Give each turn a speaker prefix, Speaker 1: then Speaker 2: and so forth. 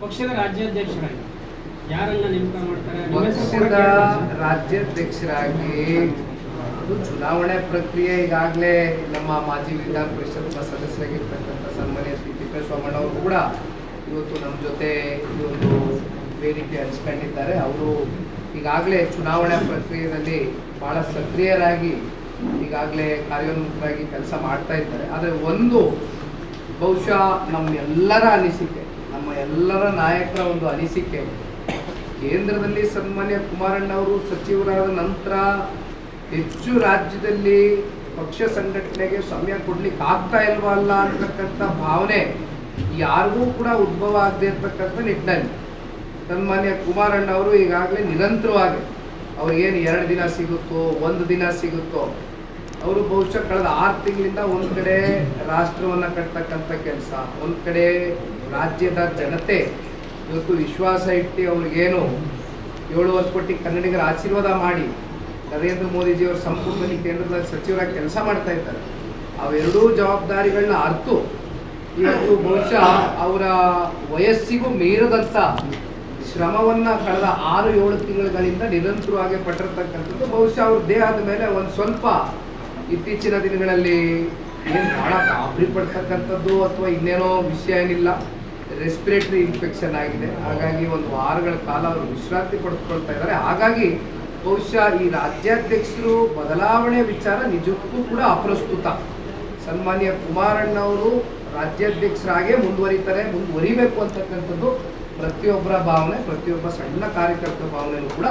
Speaker 1: ಪಕ್ಷದ ರಾಜ್ಯಾಧ್ಯಕ್ಷರಾಗಿ. ಯಾರನ್ನ ನೇಮಕ ಮಾಡ್ತಾರೆ?
Speaker 2: ಪಕ್ಷದ. ರಾಜ್ಯಾಧ್ಯಕ್ಷರಾಗಿ ಚುನಾವಣೆ ಪ್ರಕ್ರಿಯೆ ಈಗಾಗಲೇ ನಮ್ಮ ಮಾಜಿ ವಿಧಾನ ಪರಿಷತ್ ಸದಸ್ಯರಾಗಿರ್ತಕ್ಕಂಥ ಸನ್ಮಾನ್ಯ ಶ್ರೀ ತಿಪ್ಪೇಸ್ವಾಮಣ್ಣ ಅವರು ಕೂಡ ಇವತ್ತು ನಮ್ಮ ಜೊತೆ ಈ ಒಂದು ವೇದಿಕೆ ಹಂಚ್ಕೊಂಡಿದ್ದಾರೆ. ಅವರು ಈಗಾಗಲೇ ಚುನಾವಣೆ ಪ್ರಕ್ರಿಯೆಯಲ್ಲಿ ಭಾಳ ಸಕ್ರಿಯರಾಗಿ ಈಗಾಗಲೇ ಕಾರ್ಯೋನ್ಮುಖರಾಗಿ ಕೆಲಸ ಮಾಡ್ತಾ ಇದ್ದಾರೆ. ಆದರೆ ಒಂದು ಬಹುಶಃ ನಮ್ಮೆಲ್ಲರ ಅನಿಸಿಕೆ ನಮ್ಮ ಎಲ್ಲರ ನಾಯಕರ ಒಂದು ಅನಿಸಿಕೆ. ಕೇಂದ್ರದಲ್ಲಿ ಸನ್ಮಾನ್ಯ ಕುಮಾರಣ್ಣ ಅವರು ಸಚಿವರಾದ ನಂತರ ಹೆಚ್ಚು ರಾಜ್ಯದಲ್ಲಿ ಪಕ್ಷ ಸಂಘಟನೆಗೆ ಸಮಯ ಕೊಡ್ಲಿಕ್ಕೆ ಆಗ್ತಾ ಇಲ್ವಾ ಅಲ್ಲ ಅಂತಕ್ಕಂಥ ಭಾವನೆ ಯಾರಿಗೂ ಕೂಡ ಉದ್ಭವ ಆಗದೆ ಇರ್ತಕ್ಕಂಥ ನಿಟ್ಟಿನಲ್ಲಿ. ಸನ್ಮಾನ್ಯ ಕುಮಾರಣ್ಣ ಅವರು ಈಗಾಗಲೇ ನಿರಂತರವಾಗಿ ಅವ್ರಿಗೇನು ಎರಡು ದಿನ ಸಿಗುತ್ತೋ, ಒಂದು ದಿನ ಸಿಗುತ್ತೋ ಅವರು ಬಹುಶಃ ಕಳೆದ ಆರು ತಿಂಗಳಿಂದ ಒಂದು ಕಡೆ ರಾಷ್ಟ್ರವನ್ನು ಕಟ್ತಕ್ಕಂಥ ಕೆಲಸ, ಒಂದು ಕಡೆ ರಾಜ್ಯದ ಜನತೆ ಇವತ್ತು ವಿಶ್ವಾಸ ಇಟ್ಟು ಅವ್ರಿಗೇನು ಏಳುವರೆ ಕೋಟಿ ಕನ್ನಡಿಗರ ಆಶೀರ್ವಾದ ಮಾಡಿ ನರೇಂದ್ರ ಮೋದಿಜಿಯವರು ಸಂಪೂರ್ಣ ಕೇಂದ್ರದ ಸಚಿವರಾಗಿ ಕೆಲಸ ಮಾಡ್ತಾ ಇದ್ದಾರೆ. ಅವೆರಡೂ ಜವಾಬ್ದಾರಿಗಳನ್ನ ಅರ್ತು ಇವತ್ತು ಬಹುಶಃ ಅವರ ವಯಸ್ಸಿಗೂ ಮೀರದಂಥ ಶ್ರಮವನ್ನ ಕಳೆದ ಆರು ಏಳು ತಿಂಗಳುಗಳಿಂದ ನಿರಂತರವಾಗಿ ಪಟ್ಟಿರ್ತಕ್ಕಂಥದ್ದು ಬಹುಶಃ ಅವ್ರ ದೇಹದ ಮೇಲೆ ಒಂದು ಸ್ವಲ್ಪ ಇತ್ತೀಚಿನ ದಿನಗಳಲ್ಲಿ ಏನು ಭಾಳ ಗಾಬರಿ ಪಡ್ತಕ್ಕಂಥದ್ದು ಅಥವಾ ಇನ್ನೇನೋ ವಿಷಯ ಏನಿಲ್ಲ. ರೆಸ್ಪಿರೇಟರಿ ಇನ್ಫೆಕ್ಷನ್ ಆಗಿದೆ. ಹಾಗಾಗಿ ಒಂದು ವಾರಗಳ ಕಾಲ ಅವರು ವಿಶ್ರಾಂತಿ ಪಡೆದುಕೊಳ್ತಾ ಇದ್ದಾರೆ. ಹಾಗಾಗಿ ಬಹುಶಃ ಈ ರಾಜ್ಯಾಧ್ಯಕ್ಷರು ಬದಲಾವಣೆ ವಿಚಾರ ನಿಜಕ್ಕೂ ಕೂಡ ಅಪ್ರಸ್ತುತ. ಸನ್ಮಾನ್ಯ ಕುಮಾರಣ್ಣ ಅವರು ರಾಜ್ಯಾಧ್ಯಕ್ಷರಾಗೇ ಮುಂದುವರಿತಾರೆ, ಮುಂದುವರಿಬೇಕು ಅಂತಕ್ಕಂಥದ್ದು ಪ್ರತಿಯೊಬ್ಬರ ಭಾವನೆ, ಪ್ರತಿಯೊಬ್ಬ ಸಣ್ಣ ಕಾರ್ಯಕರ್ತರ ಭಾವನೆಯೂ ಕೂಡ